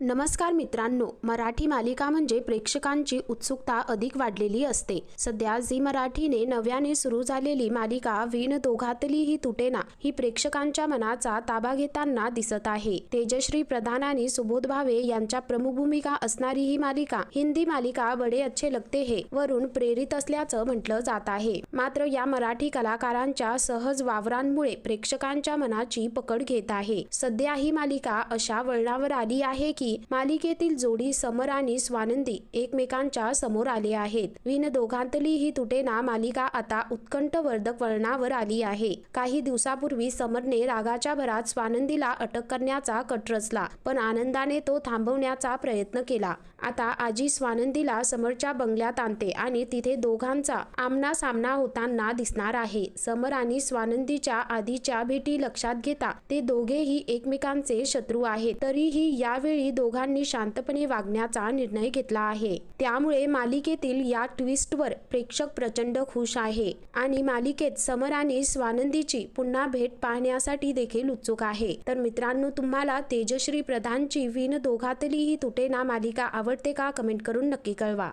नमस्कार मित्रांनो मराठी मालिका म्हणजे प्रेक्षकांची उत्सुकता अधिक वाढलेली असते. सध्या झी मराठीने नव्याने सुरू झालेली मालिका विण दोघातली ही तुटेना ही प्रेक्षकांच्या मनाचा ताबा घेताना दिसत आहे. तेजश्री प्रधान आणि सुबोध भावे यांच्या प्रमुख भूमिका असणारी ही मालिका हिंदी मालिका बडे अच्छे लगते हे वरून प्रेरित असल्याचं म्हटलं जात आहे. मात्र या मराठी कलाकारांच्या सहज वावरांमुळे प्रेक्षकांच्या मनाची पकड घेत आहे. सध्या ही मालिका अशा वळणावर आली आहे की मालिकेतील जोडी समर आणि स्वानंदी एकमेकांच्या समोर आले आहेत. विन दोघांतली ही तुटेना मालिका आता उत्कंठवर्धक वळणावर आली आहे. काही दिवसापूर्वी समरने रागाच्या भरात स्वानंदीला अटक करण्याचा कट रचला पण आनंदाने तो थांबवण्याचा प्रयत्न केला. आता आजी स्वानंदीला समरच्या बंगल्यात आणते आणि तिथे दोघांचा आमना सामना होताना दिसणार आहे. समर आणि स्वानंदीच्या आधीच्या भेटी लक्षात घेता ते दोघेही एकमेकांचे शत्रू आहेत. तरीही यावेळी दोघांनी शांतपणे वागण्याचा निर्णय घेतला आहे. त्यामुळे मालिकेतील या ट्विस्टवर प्रेक्षक प्रचंड खुश आहे आणि मालिकेत समर आणि स्वानंदीची पुन्हा भेट पाहण्यासाठी देखील उत्सुक आहे. तर मित्रांनो तुम्हाला तेजश्री प्रधानची विन दोघातली ही तुटेना मालिका आवडते का? कमेंट करून नक्की कळवा.